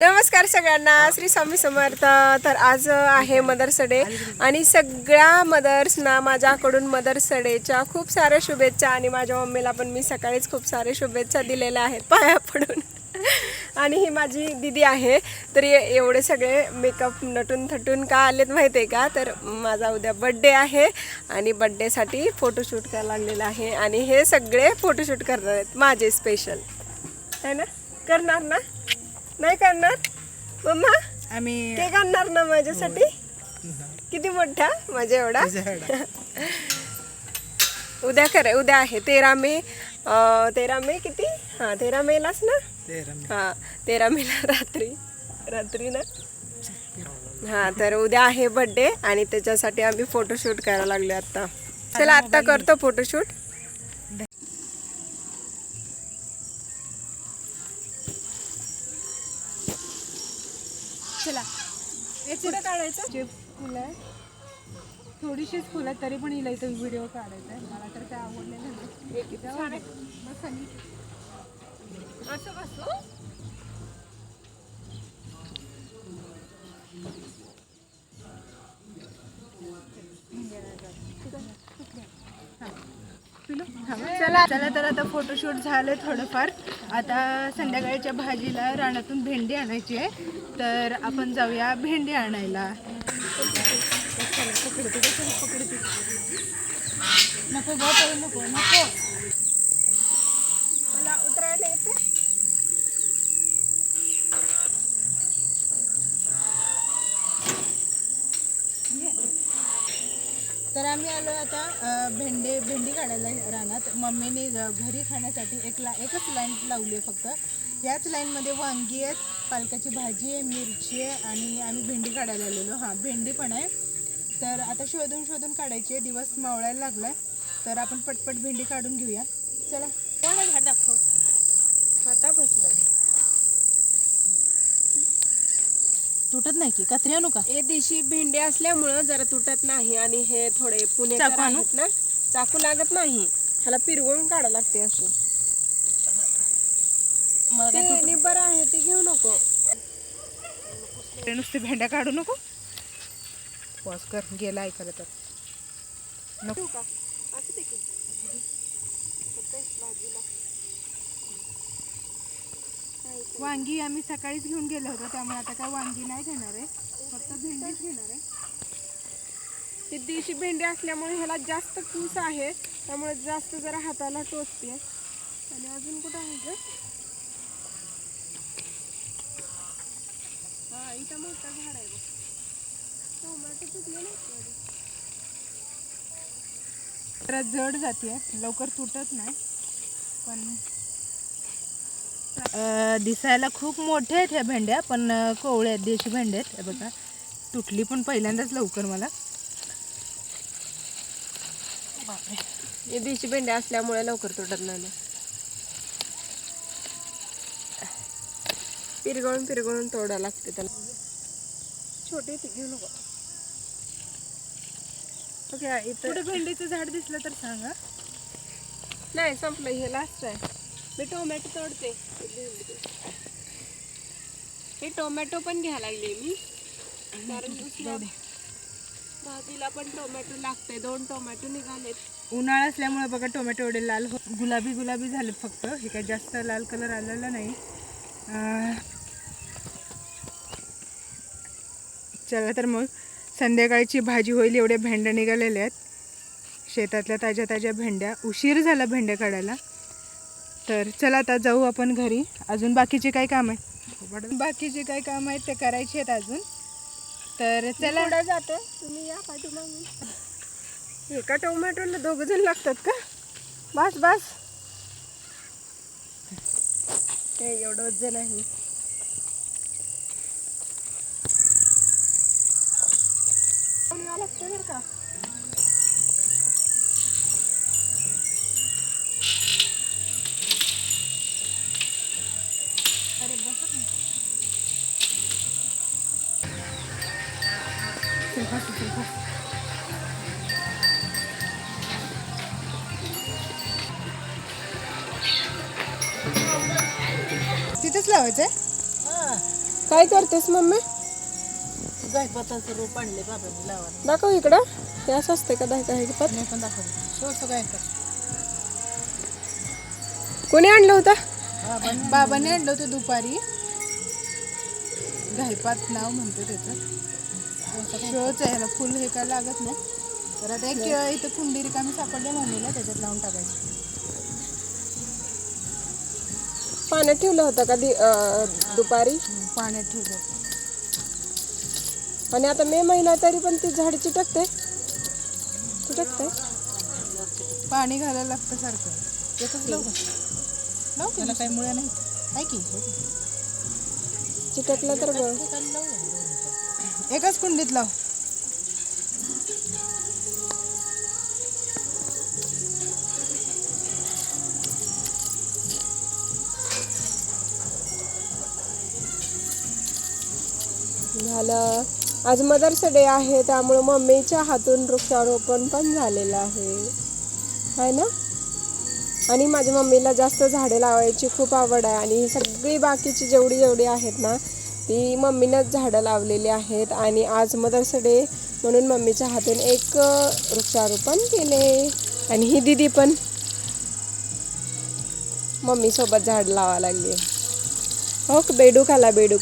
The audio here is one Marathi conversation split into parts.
नमस्कार सगळ्यांना श्री स्वामी समर्थ. तर आज आहे मदर्स डे आणि सगळ्या मदर्सना माझ्याकडून मदर्स डेच्या खूप साऱ्या शुभेच्छा आणि माझ्या मम्मीला पण मी सकाळीच खूप सारे शुभेच्छा दिलेल्या आहेत पाया पडून. आणि ही माझी दिदी आहे. तर एवढे सगळे मेकअप नटून थटून का आलेत माहिती आहे का? तर माझा उद्या बड्डे आहे आणि बड्डेसाठी फोटोशूट करायला लागलेला आहे आणि हे सगळे फोटोशूट करणार आहेत. माझे स्पेशल है ना? करणार ना? नाही करणार? मम्मा आम्ही केक आणणार ना माझ्यासाठी? किती मोठा? माझ्या एवढा? उद्या करे उद्या आहे. तेरा मे तेरा मे किती? हां तेरा मेलाच ना? हां तेरा मेला रात्री. रात्री ना? हां तर उद्या आहे बड्डे आणि त्याच्यासाठी आम्ही फोटोशूट करायला लागलो आता. चला आत्ता करतो फोटोशूट चला. पुढे काढायचं? जे फुलं आहे थोडीशीच फुलं तरी पण हिला इथं व्हिडिओ काढायचा आहे. मला तर काय आवडलेलं नाही. छान आहे. बस खाली. असं बसू. चला चला तर आता फोटोशूट झाले थोडंफार. आता संध्याकाळच्या भाजीला रानातून भेंडी आणायची आहे. तर आपण जाऊया भेंडी आणायला. नको गं नको नको. आम्ही आलो आता भेंडे भेंडी काढायला राहणार मम्मीने घरी खाण्यासाठी एक ला एकच लाईन लावली आहे फक्त. याच लाईनमध्ये वांगी आहेत पालकाची भाजी आहे मिरची आहे आणि आम्ही भेंडी काढायला आलेलो. हां भेंडी पण आहे. तर आता शोधून शोधून काढायची आहे. दिवस मावळायला लागला आहे तर आपण पटपट भेंडी काढून घेऊया. चला. कोणा घाट दाखव. आता बसलं तुटत नाही की? कत्री आणू का? हे देशी भेंडे असल्यामुळं जरा तुटत नाही आणि हे थोडे पुणे चाकू आणू? आहेत ना चाकू लागत नाही. ह्याला पिरवून काढा लागते मला काय ते निब्बर आहे ते घेऊ नको. नुसते भेंड्या काढू नको. पॉज कर गेला ऐकायला तर. नको. का असं ते की. वांगी आम्ही सकाळीच घेऊन गेलो होतो त्यामुळे आता काय वांगी नाही घेणार आहे. फक्त भेंडीच घेणार आहे. ते देशी भेंडी असल्यामुळे ह्याला जास्त कूस आहे त्यामुळे जास्त जरा हाताला टोचते. आणि अजून कुठं आहे ग? हा इथं मोठं झाड आहे बघ. टोमॅटो तुटले नाही जरा जड जाते लवकर तुटत नाही. पण दिसायला खूप मोठ्या आहेत ह्या भेंड्या पण अं, कोवळ्या आहेत देशी भेंड्या आहेत. हे बघा तुटली पण पहिल्यांदाच लवकर मला. हे देशी भेंडे असल्यामुळे लवकर तुटत नाही. पिरगळून पिरगळून तोडा लागते त्याला. छोटी ती घेऊ नको. ओके इथं भेंडीचं झाड दिसलं तर सांगा. नाही संपलं हे लास्ट आहे. मी टोमॅटो तोडते. हे टोमॅटो पण घ्यायला लागले मी. कारण दुसऱ्या भाजीला पण टोमॅटो लागते. दोन टोमॅटो निघालेत. उन्हाळा असल्यामुळे बघा टोमॅटो एवढे लाल हो गुलाबी गुलाबी झालेत फक्त. हे काय जास्त लाल कलर आलेला नाही. चला तर मग संध्याकाळची भाजी होईल. एवढ्या भेंड्या निघालेल्या आहेत. शेतातल्या ताज्या ताज्या भेंड्या. उशीर झाला भेंड्या काढायला. तर चला आता जाऊ आपण घरी. अजून बाकीचे काय काम आहे? बाकीचे काय काम आहेत ते करायचे आहेत अजून. तर चला. जाते. तुम्ही या पाठीमागून एका टोमॅटोला दोघ जण लागतात का? बस बस. हे एवढं कोण यावं लागतं बरं का? तिथेच लावायचं आहे काय करतेस मम्मी? गायपताचं रोप आणले बाबांनी लावायला. दाखव इकडं. हे असं असते का दाखव हे मी पण दाखवलं शोचं गायपत कोणी आणलं होतं? बाबांनी आणलं होतं दुपारी. घायपात नाव म्हणतो त्याचं. शोच आहे ह्याला. फुल हे काय लागत नाही. तर आता एक इथं कुंडी रिकामी सापडली मम्मीला त्याच्यात लावून टाकायचं. पाण्यात ठेवलं होतं का दि- अं, दुपारी? पाण्यात ठेवलं आणि आता मे महिना तरी पण ती झाड चिटकते. चिटकते. पाणी घालायला लागतं सारखं. त्यातच लावू का? लावू त्याला काही मुळे नाही आहे की? तर बघ एकाच कुंडीत लाव. झालं. आज मदर्स डे आहे त्यामुळे मम्मीच्या हातून वृक्षारोपण पण झालेलं आहे. आहे ना? आणि माझ्या मम्मीला जास्त झाडे लावायची खूप आवड आहे. आणि ही सगळी बाकीची जेवढी जेवढी आहेत ना ती मम्मीनंच झाडं लावलेली आहेत. आणि आज मदर्स डे म्हणून मम्मीच्या हातून एक वृक्षारोपण केले. आणि ही दिदी पण मम्मीसोबत झाड लावा लागली हो बेडूक आला बेडूक.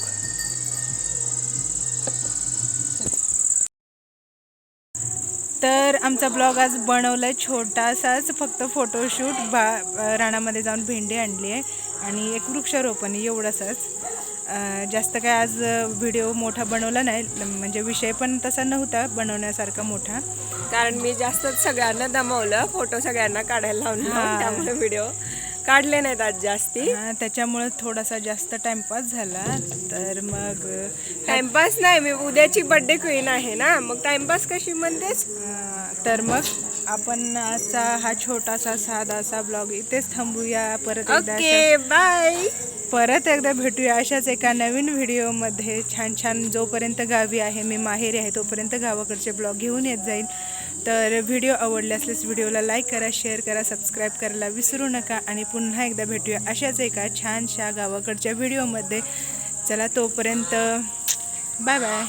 आमचा ब्लॉग आज बनवलाय छोटासाच फक्त फोटोशूट बा रानामध्ये जाऊन भेंडी आणली आहे आणि एक वृक्षारोपण आहे, एवढंसच. जास्त काय आज व्हिडिओ मोठा बनवला नाही म्हणजे विषय पण तसा नव्हता बनवण्यासारखा मोठा. कारण मी जास्तच सगळ्यांना दमवलं फोटो सगळ्यांना काढायला लावून हा. त्यामुळे व्हिडिओ काढले नाहीत आज जास्ती. हा, त्याच्यामुळे थोडासा जास्त टाइमपास झाला. तर मग टाइमपास नाही मी उद्याची बर्थडे क्वीन आहे ना मग टाइमपास कशी म्हणतेस? अं, तर मग आपण आजचा हा छोटासा साधासा ब्लॉग इथेच थांबूया. परत एकदा ओके बाय परत एकदा भेटूया अशाच एका नवीन व्हिडिओमध्ये. छान छान जोपर्यंत गावी आहे मी माहेरी आहे तोपर्यंत गावाकडचे ब्लॉग घेऊन येत जाईल तर व्हिडिओ आवडले असल्यास व्हिडिओला लाईक करा शेअर करा सबस्क्राईब करायला विसरू नका आणि पुन्हा एकदा भेटूया अशाच एका छानशा गावाकडच्या व्हिडिओमध्ये. चला तोपर्यंत बाय बाय.